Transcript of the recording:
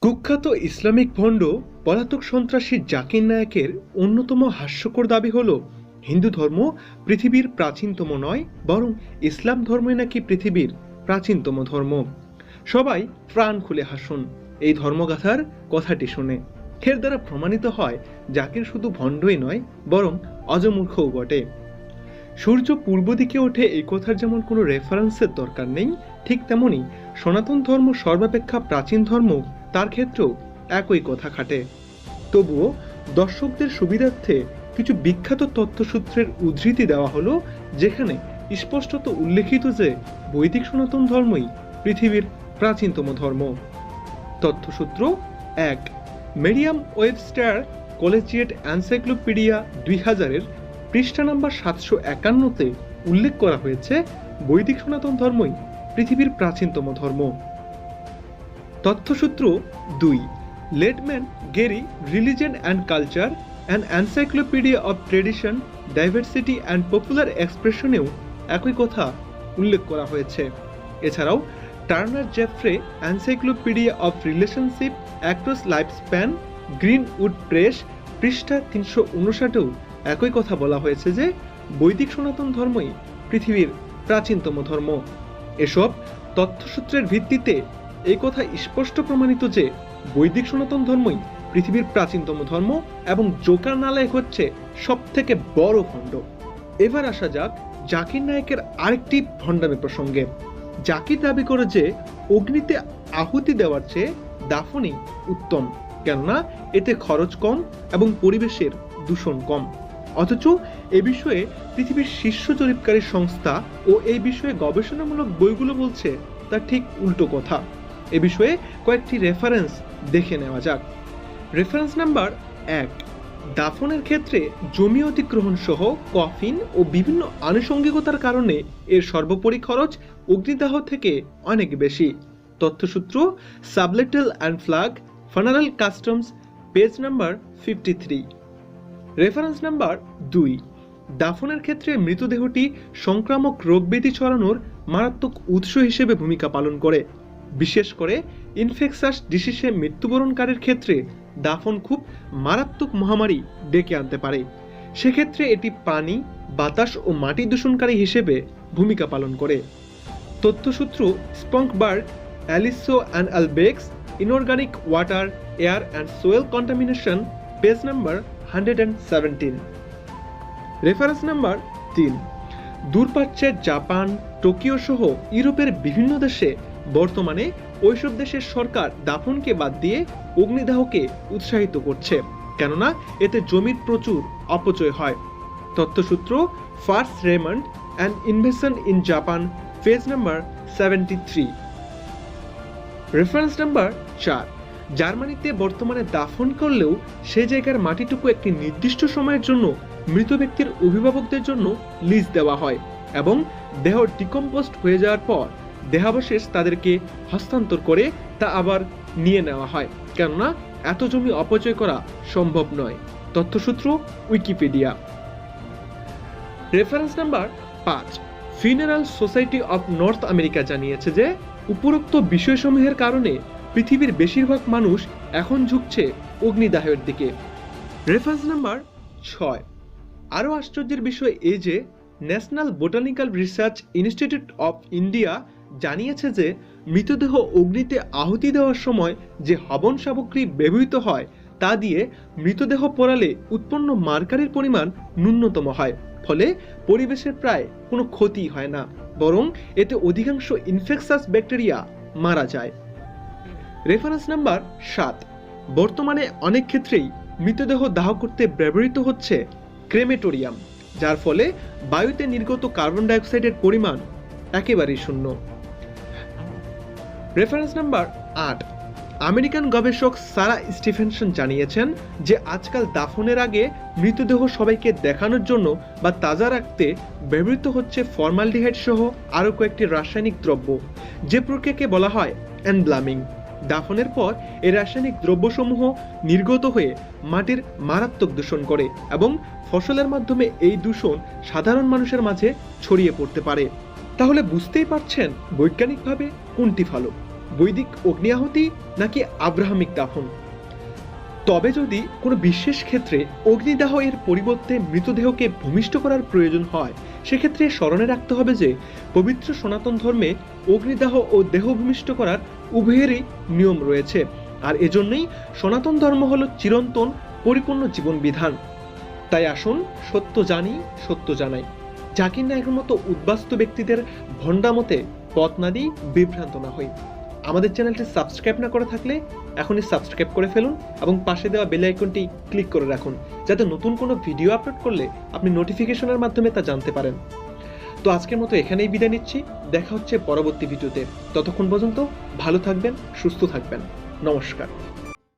কুখ্যাত ইসলামিক ভণ্ড পলাতক সন্ত্রাসী জাকির নায়কের অন্যতম হাস্যকর দাবি হল, হিন্দু ধর্ম পৃথিবীর প্রাচীনতম নয়, বরং ইসলাম ধর্মই নাকি পৃথিবীর প্রাচীনতম ধর্ম। সবাই প্রাণ খুলে হাসুন। এই ধর্মগাথার কথাটি শুনে। এর দ্বারা প্রমাণিত হয়, জাকির শুধু ভণ্ডই নয়, বরং অজমূর্খও বটে। সূর্য পূর্ব দিকে ওঠে এই কথার যেমন কোনো রেফারেন্সের দরকার নেই, ঠিক তেমনি সনাতন ধর্ম সর্বাপেক্ষা প্রাচীন ধর্ম, তার ক্ষেত্রেও একই কথা খাটে। তবুও দর্শকদের সুবিধার্থে কিছু বিখ্যাত তথ্যসূত্রের উদ্ধৃতি দেওয়া হলো, যেখানে স্পষ্টত উল্লেখিত যে বৈদিক সনাতন ধর্মই পৃথিবীর প্রাচীনতম ধর্ম। তথ্যসূত্র এক। মেরিয়াম ওয়েবস্টার কলেজিয়েট অ্যানসাইক্লোপিডিয়া দুই হাজারের পৃষ্ঠা নাম্বার সাতশো একান্নতে উল্লেখ করা হয়েছে বৈদিক সনাতন ধর্মই পৃথিবীর প্রাচীনতম ধর্ম। তথ্যসূত্র দুই, Letman Gary religion and culture and encyclopedia of tradition, diversity and popular এক্সপ্রেশনেও একই কথা উল্লেখ করা হয়েছে। এছাড়াও, Turner Jeffrey encyclopedia of relationship across life span Greenwood press, পৃষ্ঠা তিনশো উনষাটেও একই কথা বলা হয়েছে যে বৈদিক সনাতন ধর্মই পৃথিবীর প্রাচীনতম ধর্ম। এসব তথ্যসূত্রের ভিত্তিতে এই কথা স্পষ্ট প্রমাণিত যে বৈদিক সনাতন ধর্মই পৃথিবীর প্রাচীনতম ধর্ম এবং জোকার নালায় হচ্ছে সব থেকে বড় ভণ্ড এবার আসা যাক জাকির নায়কের আরেকটি ভণ্ডামি প্রসঙ্গে। জাকির দাবি করে যে অগ্নিতে আহুতি দেওয়ার চেয়ে দাফনই উত্তম, কেননা এতে খরচ কম এবং পরিবেশের দূষণ কম। অথচ এ বিষয়ে পৃথিবীর শীর্ষ জরিপকারী সংস্থা ও এই বিষয়ে গবেষণামূলক বইগুলো বলছে তা ঠিক উল্টো কথা। এ বিষয়ে কয়েকটি রেফারেন্স দেখে নেওয়া যাক। রেফারেন্স নাম্বার এক, দাফনের ক্ষেত্রে জমি অধিগ্রহণ সহ কফিন ও বিভিন্ন আনুষঙ্গিকতার কারণে এর সর্বোপরি খরচ অগ্নিদাহ থেকে অনেক বেশি। তথ্যসূত্র সাবলেটেল and flag funeral customs page number fifty three reference number দুই। দাফনের ক্ষেত্রে মৃতদেহটি সংক্রামক রোগব্যাধি ছড়ানোর মারাত্মক উৎস হিসেবে ভূমিকা পালন করে। বিশেষ করে ইনফেকশাস ডিসিসে মৃত্যুবরণকারীর ক্ষেত্রে দাফন খুব মারাত্মক মহামারী ডেকে আনতে পারে। সেক্ষেত্রে এটি পানি, বাতাস ও মাটি দূষণকারী হিসেবে ভূমিকা পালন করে। তথ্যসূত্র স্পঙ্কবার্গ অ্যালিসো and অ্যালবেক্স, inorganic water, air and soil contamination, page number hundred and seventeen reference number তিন দূরপ্রাচ্যের জাপান, টোকিও সহ ইউরোপের বিভিন্ন দেশে বর্তমানে ওইসব দেশের সরকার দাফনকে বাদ দিয়ে অগ্নিদাহকে উৎসাহিত করছে, কেননা এতে জমির প্রচুর অপচয় হয়। তথ্যসূত্র first Raymond and invasion in Japan, page number seventy three reference number চার। জার্মানিতে বর্তমানে দাফন করলেও সে জায়গার মাটিটুকু একটি নির্দিষ্ট সময়ের জন্য মৃত ব্যক্তির অভিভাবকদের জন্য লিজ দেওয়া হয় এবং দেহ ডিকম্পোস্ট হয়ে যাওয়ার পর দেহাবশেষ তাদেরকে হস্তান্তর করে তা আবার নিয়ে নেওয়া হয়। কেননা, এত জমি অপচয় করা সম্ভব নয়। তথ্যসূত্র উইকিপিডিয়া। রেফারেন্স নাম্বার পাঁচ। Funeral society of North America জানিয়েছে যে, উপরোক্ত বিষয়সমূহের কারণে পৃথিবীর বেশিরভাগ মানুষ এখন ঝুঁকছে অগ্নিদাহের দিকে। রেফারেন্স নাম্বার ছয়। আরও আশ্চর্যের বিষয় এই যে, national botanical research institute of India জানিয়েছে যে, মৃতদেহ অগ্নিতে আহুতি দেওয়ার সময় যে হবন সামগ্রী ব্যবহৃত হয়, তা দিয়ে মৃতদেহ পোড়ালে উৎপন্ন মার্কারির পরিমাণ ন্যূনতম হয়, ফলে পরিবেশের প্রায় কোনো ক্ষতি হয় না, বরং এতে অধিকাংশ ইনফেকশাস ব্যাকটেরিয়া মারা যায়। রেফারেন্স নাম্বার সাত। বর্তমানে অনেক ক্ষেত্রেই মৃতদেহ দাহ করতে ব্যবহৃত হচ্ছে ক্রেমেটোরিয়াম, যার ফলে বায়ুতে নির্গত কার্বন ডাইঅক্সাইডের পরিমাণ একেবারেই শূন্য। রেফারেন্স নাম্বার আট। আমেরিকান গবেষক সারা স্টিফেনসন জানিয়েছেন যে আজকাল দাফনের আগে মৃতদেহ সবাইকে দেখানোর জন্য বা তাজা রাখতে ব্যবহৃত হচ্ছে ফর্মালডিহাইড সহ আরও কয়েকটি রাসায়নিক দ্রব্য, যে প্রক্রিয়াকে বলা হয় অ্যানব্লামিং দাফনের পর এই রাসায়নিক দ্রব্যসমূহ নির্গত হয়ে মাটির মারাত্মক দূষণ করে এবং ফসলের মাধ্যমে এই দূষণ সাধারণ মানুষের মাঝে ছড়িয়ে পড়তে পারে। তাহলে বুঝতেই পারছেন বৈজ্ঞানিকভাবে কোনটি ভালো? বৈদিক অগ্নিয়াহতি নাকি আব্রাহামিক দাফন? তবে যদি কোনো বিশেষ ক্ষেত্রে অগ্নিদাহ এর পরিবর্তে মৃতদেহকে ভূমিষ্ঠ করার প্রয়োজন হয়, সেক্ষেত্রে স্মরণে রাখতে হবে যে পবিত্র সনাতন ধর্মে অগ্নিদাহ ও দেহ ভূমিষ্ঠ করার উভয়েরই নিয়ম রয়েছে। আর এজন্যই সনাতন ধর্ম হল চিরন্তন, পরিপূর্ণ জীবন বিধান তাই আসুন সত্য জানি, সত্য জানাই। জাকির নায়কের মতো উদ্বাস্তু ব্যক্তিদের ভণ্ডামতে পথ না দিই বিভ্রান্ত না হই। আমাদের চ্যানেলটি সাবস্ক্রাইব না করে থাকলে এখনই সাবস্ক্রাইব করে ফেলুন এবং পাশে দেওয়া বেল আইকনটি ক্লিক করে রাখুন, যাতে নতুন কোনো ভিডিও আপলোড করলে আপনি নোটিফিকেশনের মাধ্যমে তা জানতে পারেন। তো আজকের মতো এখানেই বিদায় নিচ্ছি, দেখা হচ্ছে পরবর্তী ভিডিওতে। ততক্ষণ পর্যন্ত ভালো থাকবেন, সুস্থ থাকবেন। নমস্কার।